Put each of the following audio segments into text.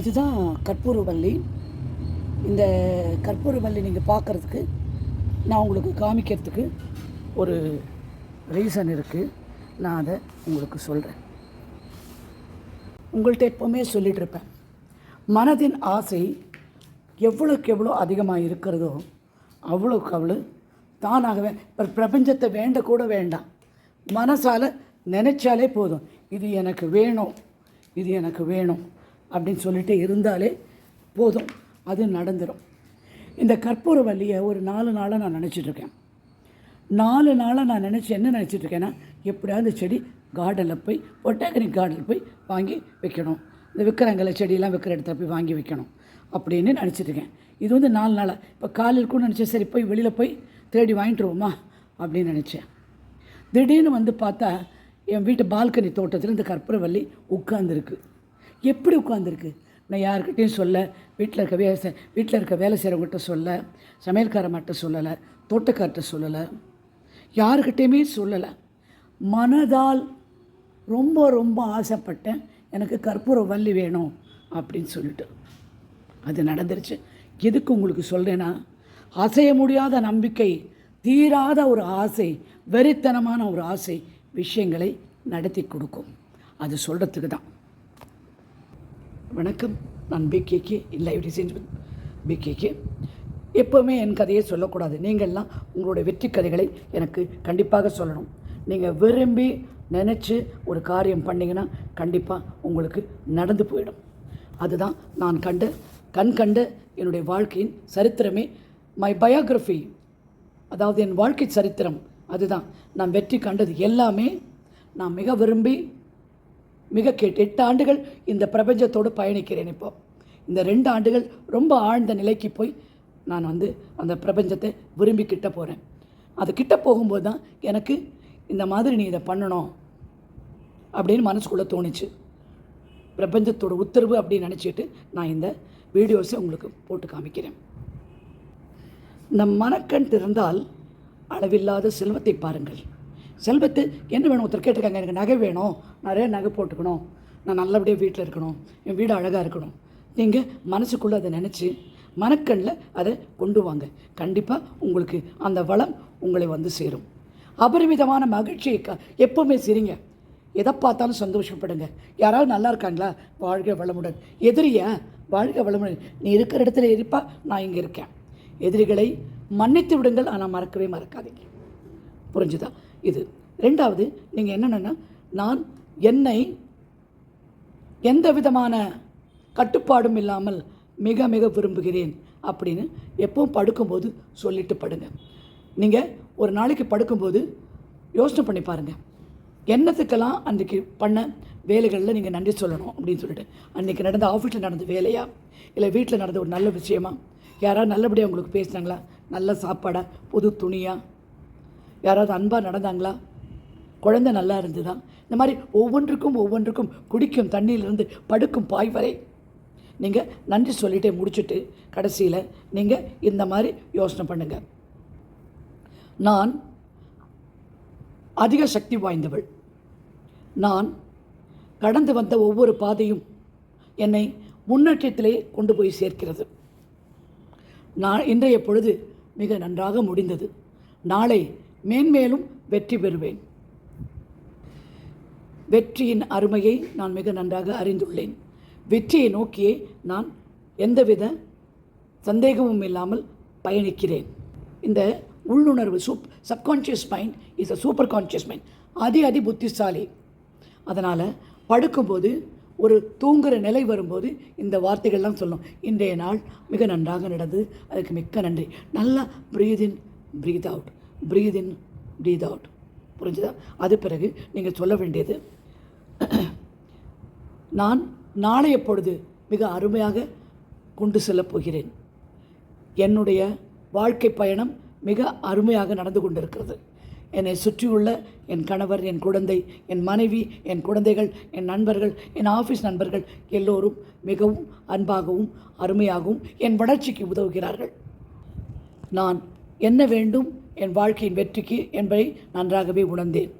இதுதான் கற்பூரவள்ளி இந்த கற்பூரவள்ளி நீங்கள் பார்க்குறதுக்கு நான் உங்களுக்கு காமிக்கிறதுக்கு ஒரு ரீசன் இருக்குது நான் அதை உங்களுக்கு சொல்கிறேன் உங்கள்கிட்ட எப்போவுமே சொல்லிகிட்ருப்பேன் மனதின் ஆசை எவ்வளோக்கு எவ்வளோ அதிகமாக இருக்கிறதோ அவ்வளோக்கு அவ்வளோ தானாகவே இப்போ பிரபஞ்சத்தை வேண்ட கூட வேண்டாம். மனசால் நினச்சாலே போதும். இது எனக்கு வேணும். இது எனக்கு வேணும். அப்படின்னு சொல்லிட்டு இருந்தாலே போதும். அது நடந்துடும் இந்த கற்பூர கற்பூரவல்லியை ஒரு நாலு நாளாக நான் நினச்சிட்ருக்கேன் நாலு நாளாக நான் நினச்சி என்ன நினச்சிட்ருக்கேன்னா எப்படியாவது செடி கார்டனில் போய் பொட்டாகனிக் கார்டனில் போய் வாங்கி வைக்கணும். இந்த விற்கிறாங்கள செடியெல்லாம் விற்கிற இடத்துல போய் வாங்கி வைக்கணும் அப்படின்னு நினச்சிட்ருக்கேன் இது வந்து நாலு நாளாக இப்போ காலையில் கூட நினச்சேன் சரி போய் வெளியில் போய் தேடி வாங்கிட்டுருவோமா அப்படின்னு நினச்சேன். திடீர்னு வந்து பார்த்தா என் வீட்டு பால்கனி தோட்டத்தில் இந்த கற்பூரவல்லி உட்காந்துருக்கு எப்படி உட்காந்துருக்கு நான் யாருக்கிட்டையும் சொல்ல வீட்டில் இருக்க வே வீட்டில் இருக்க வேலை செய்கிறவங்ககிட்ட சொல்ல சமையல்காரம்மாட்ட சொல்லலை தோட்டக்கார்ட்ட சொல்லலை யாருக்கிட்டேயுமே சொல்லலை. மனதால் ரொம்ப ரொம்ப ஆசைப்பட்டேன் எனக்கு கற்பூர வள்ளி வேணும் அப்படின்னு சொல்லிட்டு. அது நடந்துருச்சு. எதுக்கு உங்களுக்கு சொல்கிறேன்னா அசைய முடியாத நம்பிக்கை தீராத ஒரு ஆசை வெறித்தனமான ஒரு ஆசை விஷயங்களை நடத்தி கொடுக்கும். அது சொல்கிறதுக்கு தான் வணக்கம். நான் பிகேகே இல்லை டிசைன்ஸ் பிகேகே எப்போவுமே என் கதையை சொல்லக்கூடாது. நீங்கள்லாம் உங்களுடைய வெற்றி கதைகளை எனக்கு கண்டிப்பாக சொல்லணும். நீங்கள் விரும்பி நினச்சி ஒரு காரியம் பண்ணிங்கன்னா கண்டிப்பாக உங்களுக்கு நடந்து போயிடும். அதுதான் நான் கண்ட கண் கண்ட என்னுடைய வாழ்க்கையின் சரித்திரமே. மை பயோகிராஃபி அதாவது என் வாழ்க்கை சரித்திரம். அதுதான். நான் வெற்றி கண்டது எல்லாமே. நான் மிக விரும்பி மிக கேட்டு எட்டு ஆண்டுகள் இந்த பிரபஞ்சத்தோடு பயணிக்கிறேன் இப்போ. இந்த ரெண்டு ஆண்டுகள் ரொம்ப ஆழ்ந்த நிலைக்கு போய் நான் வந்து அந்த பிரபஞ்சத்தை விரும்பி கிட்ட போகிறேன் அது கிட்ட போகும்போது தான் எனக்கு இந்த மாதிரி நீ இதை பண்ணணும் அப்படின்னு மனசுக்குள்ளே தோணுச்சு. பிரபஞ்சத்தோட உத்தரவு அப்படின்னு நினச்சிட்டு நான் இந்த வீடியோஸை உங்களுக்கு போட்டு காமிக்கிறேன். நம் மனக்கண் திறந்தால் அளவில்லாத செல்வத்தை பாருங்கள். செல்வத்து என்ன வேணும்? ஒருத்தர் கேட்டிருக்காங்க எனக்கு நகை வேணும். நிறைய நகை போட்டுக்கணும். நான் நல்லபடியாக வீட்டில் இருக்கணும். என் வீடு அழகாக இருக்கணும். நீங்கள் மனசுக்குள்ளே அதை நினச்சி மனக்கண்ணில் அதை கொண்டு வாங்க. கண்டிப்பாக உங்களுக்கு அந்த வளம் உங்களை வந்து சேரும். அபரிமிதமான மகிழ்ச்சியை க எப்போவுமே சிரிங்க. எதை பார்த்தாலும் சந்தோஷப்படுங்க. யாராவது நல்லா இருக்காங்களா? வாழ்க வளமுடன். எதிரியா? வாழ்க வளமுடன். நீ இருக்கிற இடத்துல இருப்பா நான் இங்கே இருக்கேன். எதிரிகளை மன்னித்து விடுங்கள். ஆனால் மறக்கவே மறக்காதீங்க. புரிஞ்சுதா? இது. ரெண்டாவது நீங்கள் என்னென்னா நான் என்னை எந்த விதமான கட்டுப்பாடும் இல்லாமல் மிக மிக விரும்புகிறேன் அப்படின்னு எப்பவும் படுக்கும்போது சொல்லிட்டு படுங்க. நீங்கள் ஒரு நாளைக்கு படுக்கும்போது யோசனை பண்ணி பாருங்கள் என்னத்துக்கெல்லாம் அன்றைக்கி பண்ண வேலைகளில் நீங்கள் நன்றி சொல்லணும் அப்படின்னு சொல்லிட்டு. அன்றைக்கி நடந்த ஆஃபீஸில் நடந்த வேலையா? இல்லை வீட்டில் நடந்த ஒரு நல்ல விஷயமா? யாராவது நல்லபடியாக உங்களுக்கு பேசுனாங்களா? நல்ல சாப்பாடாக புது துணியாக யாராவது அன்பாக நடந்தாங்களா? குழந்தை நல்லா இருந்ததா? இந்த மாதிரி ஒவ்வொன்றுக்கும் ஒவ்வொன்றுக்கும் குடிக்கும் தண்ணியிலிருந்து படுக்கும் பாய் வரை நீங்கள் நன்றி சொல்லிட்டே முடிச்சுட்டு கடைசியில் நீங்கள் இந்த மாதிரி யோசனை பண்ணுங்கள் நான் அதிக சக்தி வாய்ந்தவள். நான் கடந்து வந்த ஒவ்வொரு பாதையும் என்னை முன்னேற்றத்திலே கொண்டு போய் சேர்க்கிறது. நான் இன்றைய பொழுது மிக நன்றாக முடிந்தது. நாளை மேன்மேலும் வெற்றி பெறுவேன். வெற்றியின் அருமையை நான் மிக நன்றாக அறிந்துள்ளேன். வெற்றியை நோக்கியே நான் எந்தவித சந்தேகமும் இல்லாமல் பயணிக்கிறேன். இந்த உள்ளுணர்வு soup subconscious mind is a super conscious mind அதி அதி புத்திசாலி. அதனால் படுக்கும்போது ஒரு தூங்குகிற நிலை வரும்போது இந்த வார்த்தைகள்லாம் சொல்லும். இன்றைய நாள் மிக நன்றாக நடந்தது. அதுக்கு மிக்க நன்றி. நல்லா breathe in breathe out breathe in breathe out புரிஞ்சுதா? அது பிறகு நீங்கள் சொல்ல வேண்டியது நான் நாளைய பொழுது மிக அருமையாக கொண்டு செல்லப் போகிறேன்? என்னுடைய வாழ்க்கை பயணம் மிக அருமையாக நடந்து கொண்டிருக்கிறது. என்னை சுற்றியுள்ள என் கணவர் என் குழந்தை என் மனைவி என் குழந்தைகள் என் நண்பர்கள் என் ஆஃபீஸ் நண்பர்கள் எல்லோரும் மிகவும் அன்பாகவும் அருமையாகவும் என் வளர்ச்சிக்கு உதவுகிறார்கள். நான் என்ன வேண்டும்? என் வாழ்க்கையின் வெற்றிக்கு என்பதை நன்றாகவே உணர்ந்தேன்.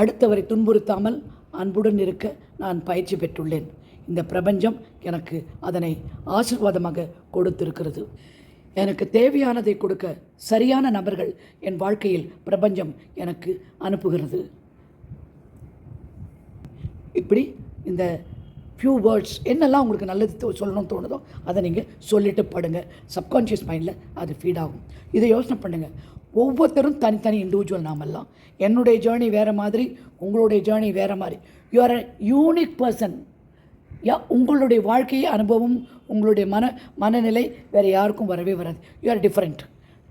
அடுத்தவரை துன்புறுத்தாமல் அன்புடன் இருக்க நான் பயிற்சி பெற்றுள்ளேன். இந்த பிரபஞ்சம் எனக்கு அதனை ஆசீர்வாதமாக கொடுத்திருக்கிறது. எனக்கு தேவையானதை கொடுக்க சரியான நபர்கள் என் வாழ்க்கையில் பிரபஞ்சம் எனக்கு அனுப்புகிறது. இப்படி இந்த ஃபியூ வேர்ட்ஸ் என்னெல்லாம் உங்களுக்கு நல்லது தோ- சொல்லணும்னு தோணுதோ அதை நீங்கள் சொல்லிட்டு படுங்க. சப்கான்ஷியஸ் மைண்டில் அது ஃபீட் ஆகும். இதை யோசனை பண்ணுங்கள் ஒவ்வொருத்தரும் தனித்தனி இண்டிவிஜுவல் நாமெல்லாம். என்னுடைய ஜேர்னி வேறு மாதிரி உங்களுடைய ஜேர்னி வேறு மாதிரி. You are a unique person yeah உங்களுடைய வாழ்க்கையை அனுபவம் உங்களுடைய மன மனநிலை வேறு யாருக்கும் வரவே வராது. யூ ஆர் டிஃப்ரெண்ட்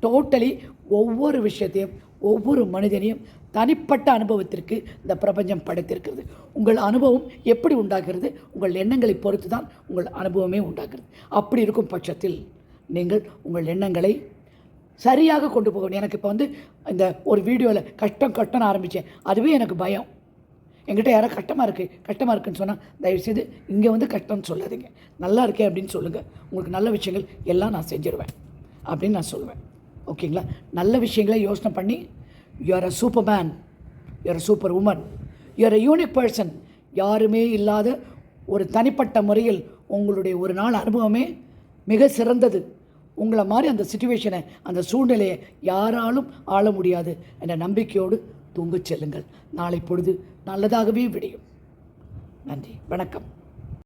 டோட்டலி ஒவ்வொரு விஷயத்தையும் ஒவ்வொரு மனிதனையும் தனிப்பட்ட அனுபவத்திற்கு இந்த பிரபஞ்சம் படைத்திருக்கிறது. உங்கள் அனுபவம் எப்படி உண்டாகிறது? உங்கள் எண்ணங்களை பொறுத்து தான் உங்கள் அனுபவமே உண்டாகிறது. அப்படி இருக்கும் பட்சத்தில் நீங்கள் உங்கள் எண்ணங்களை சரியாக கொண்டு போகணும். எனக்கு இப்போ வந்து இந்த ஒரு வீடியோவில் கஷ்டம் கஷ்டம்னு ஆரம்பித்தேன் அதுவே எனக்கு பயம். என்கிட்ட யாரோ கஷ்டமாக இருக்குது கஷ்டமாக இருக்குன்னு சொன்னால் தயவுசெய்து இங்கே வந்து கஷ்டம்னு சொல்லாதீங்க. நல்லா இருக்கே அப்படின்னு சொல்லுங்கள் உங்களுக்கு நல்ல விஷயங்கள் எல்லாம் நான் செஞ்சிருவேன் அப்படின்னு நான் சொல்லுவேன். ஓகேங்களா? நல்ல விஷயங்களை யோசனை பண்ணி you are a super man you are a super woman you are a unique person யாருமே இல்லாத ஒரு தனிப்பட்ட முறையில் உங்களுடைய ஒரு நாள் அனுபவமே மிக சிறந்தது. உங்களை மாதிரி அந்த சுச்சுவேஷனை அந்த சூழ்நிலையை யாராலும் ஆள முடியாது. என்ற நம்பிக்கையோடு தூங்கச் செல்லுங்கள். நாளை பொழுது நல்லதாகவே விடியும். நன்றி. வணக்கம்.